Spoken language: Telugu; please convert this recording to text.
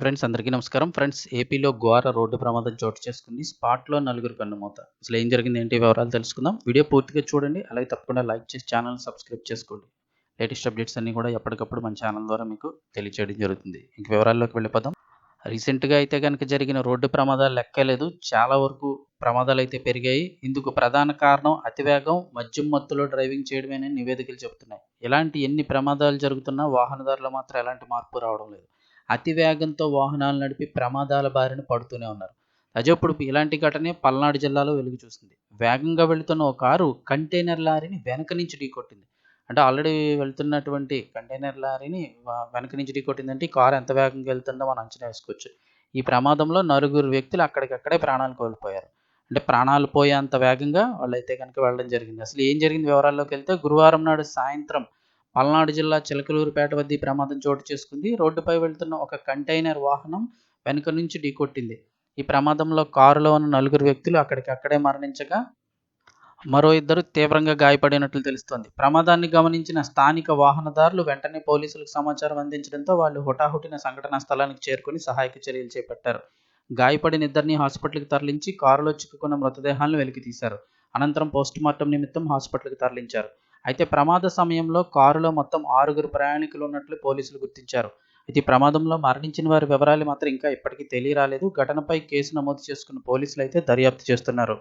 ఫ్రెండ్స్ అందరికీ నమస్కారం. ఫ్రెండ్స్ ఏపీలో ఘోర రోడ్డు ప్రమాదం చోటు చేసుకుంది. స్పాట్లో నలుగురు కన్నుమూత అసలు ఏం జరిగింది ఏంటి వివరాలు తెలుసుకుందాం. వీడియో పూర్తిగా చూడండి. అలాగే తప్పకుండా లైక్ చేసి ఛానల్ సబ్స్క్రైబ్ చేసుకోండి. లేటెస్ట్ అప్డేట్స్ అన్నీ కూడా ఎప్పటికప్పుడు మన ఛానల్ ద్వారా మీకు తెలియచేయడం జరుగుతుంది. ఇంక వివరాల్లోకి వెళ్ళిపోదాం. రీసెంట్గా అయితే కనుక జరిగిన రోడ్డు ప్రమాదాలు లెక్కలేదు చాలా వరకు ప్రమాదాలు అయితే పెరిగాయి. ఇందుకు ప్రధాన కారణం అతివేగం మద్యం మత్తులో డ్రైవింగ్ చేయడమేనని నివేదికలు చెబుతున్నాయి. ఇలాంటి ఎన్ని ప్రమాదాలు జరుగుతున్నా వాహనదారులు మాత్రం ఎలాంటి మార్పు రావడం లేదు. అతి వేగంతో వాహనాలు నడిపి ప్రమాదాల బారిన పడుతూనే ఉన్నారు. అజప్పుడు ఇలాంటి ఘటనే పల్నాడు జిల్లాలో వెలుగు చూసింది. వేగంగా వెళుతున్న ఒక కారు కంటైనర్ లారీని వెనక నుంచి ఢీకొట్టింది అంటే ఆల్రెడీ వెళ్తున్నటువంటి కంటైనర్ లారీని వెనక నుంచి ఢీకొట్టిందంటే ఈ కారు ఎంత వేగంగా వెళ్తుందో మనం అంచనా వేసుకోవచ్చు. ఈ ప్రమాదంలో నలుగురు వ్యక్తులు అక్కడికక్కడే ప్రాణాలు కోల్పోయారు. అంటే ప్రాణాలు పోయేంత వేగంగా వాళ్ళైతే కనుక వెళ్ళడం జరిగింది. అసలు ఏం జరిగింది వివరాల్లోకి వెళ్తే గురువారం నాడు సాయంత్రం పల్నాడు జిల్లా చిలకలూరుపేట వద్ద ఈ ప్రమాదం చోటు చేసుకుంది. రోడ్డుపై వెళ్తున్న ఒక కంటైనర్ వాహనం వెనుక నుంచి ఢీకొట్టింది. ఈ ప్రమాదంలో కారులో ఉన్న నలుగురు వ్యక్తులు అక్కడికక్కడే మరణించగా మరో ఇద్దరు తీవ్రంగా గాయపడినట్లు తెలుస్తోంది. ప్రమాదాన్ని గమనించిన స్థానిక వాహనదారులు వెంటనే పోలీసులకు సమాచారం అందించడంతో వాళ్ళు హుటాహుటిన సంఘటనా స్థలానికి చేరుకుని సహాయక చర్యలు చేపట్టారు. గాయపడిన ఇద్దరిని హాస్పిటల్కి తరలించి కారులో చిక్కుకున్న మృతదేహాలను వెలికి తీశారు అనంతరం పోస్టుమార్టం నిమిత్తం హాస్పిటల్కి తరలించారు. అయితే ప్రమాద సమయంలో కారులో మొత్తం ఆరుగురు ప్రయాణికులు ఉన్నట్లు పోలీసులు గుర్తించారు. అయితే ప్రమాదంలో మరణించిన వారి వివరాలు మాత్రం ఇంకా ఇప్పటికీ తెలియరాలేదు. ఘటనపై కేసు నమోదు చేసుకున్న పోలీసులు అయితే దర్యాప్తు చేస్తున్నారు.